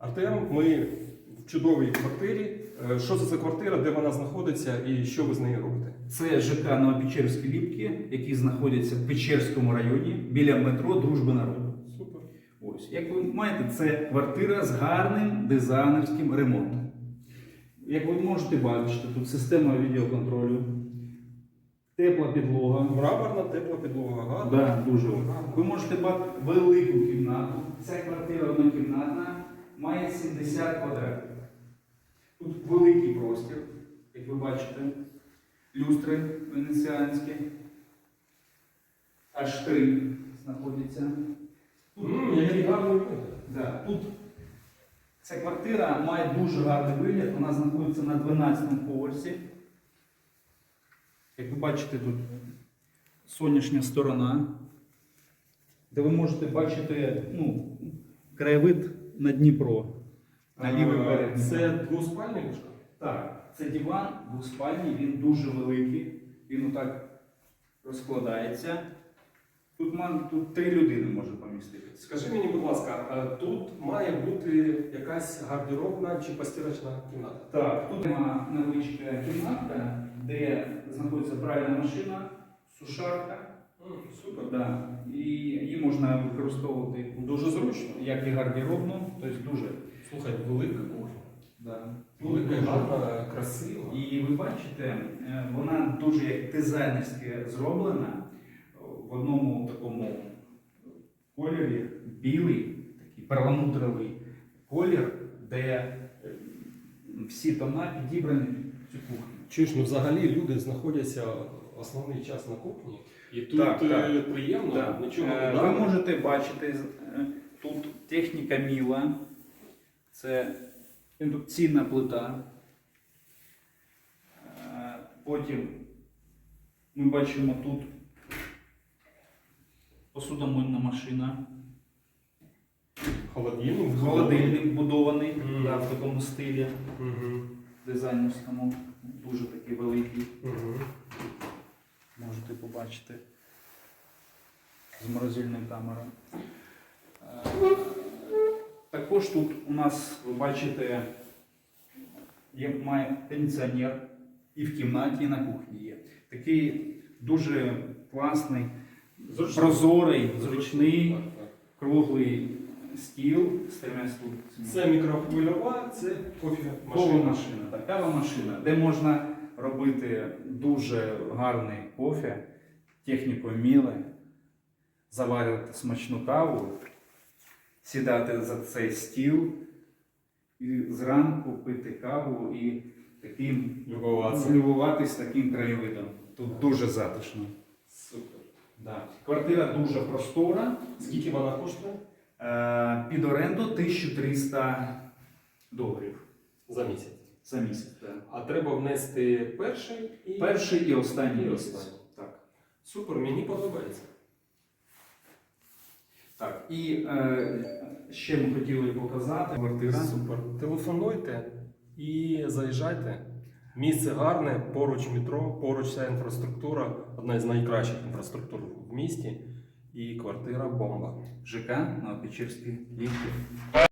Артем, ми в чудовій квартирі. Е, Що це за квартира, де вона знаходиться і що ви з нею робите? Це ЖК Новопечерські Ліпки, які знаходяться в Печерському районі біля метро Дружби народу. Супер. Ось, як ви маєте, це квартира з гарним дизайнерським ремонтом. Як ви можете бачити, тут система відеоконтролю, тепла підлога. Мраморна тепла підлога, гарна. Да, дуже. Ви можете бачити велику кімнату. Має 70 квадратів. Тут великий простір, як ви бачите, люстри венеціанські. Аж три знаходяться. Тут, гарний да, тут ця квартира має дуже гарний вигляд, вона знаходиться на 12 поверсі. Як ви бачите, тут сонячна сторона, де ви можете бачити ну, краєвид на Дніпро, на лівий Е, берег. Це двоспальне ліжко? Так, це диван двоспальний, він дуже великий, він отак розкладається. Тут, ман- тут три людини може поміститися. Скажи мені, будь ласка, е, тут має бути якась гардеробна чи постірочна кімната? Так, тут є невеличка кімнатка, де знаходиться пральна машина, сушарка. Супер. Да. І можна використовувати Дуже зручно. як і гардеробну, тобто дуже. Слухай, велика кухня. Да. Велика, гарна, красива. І ви бачите, е, вона дуже як дизайнерськи зроблена в одному такому кольорі, білий, такий перламутровий колір, де е, всі тона підібрані в цю кухню. Чуєш, ну взагалі люди знаходяться основний час на кухні. І тут Так, так. е, приємно, Так. нічого не Ви можете бачити е, тут техніка Міла, це індукційна плита. Е, Потім ми бачимо тут посудомийна машина, Холодильник. холодильник будований Мгм. да, в такому стилі Угу. дизайнерському, дуже такий великий. Угу. можете побачити з морозильною камерою. Е, Також тут у нас, ви бачите, є, має кондиціонер і в кімнаті, і на кухні є. Такий дуже класний, прозорий, зручний, Так, так. круглий стіл з трьома стульцями. Це мікрохвильова, це кофе Кава машина. машина, так, кава машина, де можна робити дуже гарний кофе, технікою міле, заварювати смачну каву, сідати за цей стіл і зранку пити каву і таким Любуватися. любуватись таким краєвидом. Тут дуже затишно. Супер. Да. Квартира дуже простора. Скільки вона коштує? Е, Під оренду 1300 доларів За місяць. за місяць. так. А треба внести перший і Перший і останній І останній. Супер, мені подобається. так. І е, ще ми хотіли показати квартира. Супер. Телефонуйте і заїжджайте. Місце гарне, поруч метро, поруч вся інфраструктура, одна з найкращих інфраструктур в місті. І квартира бомба. ЖК на Печерській ліфті.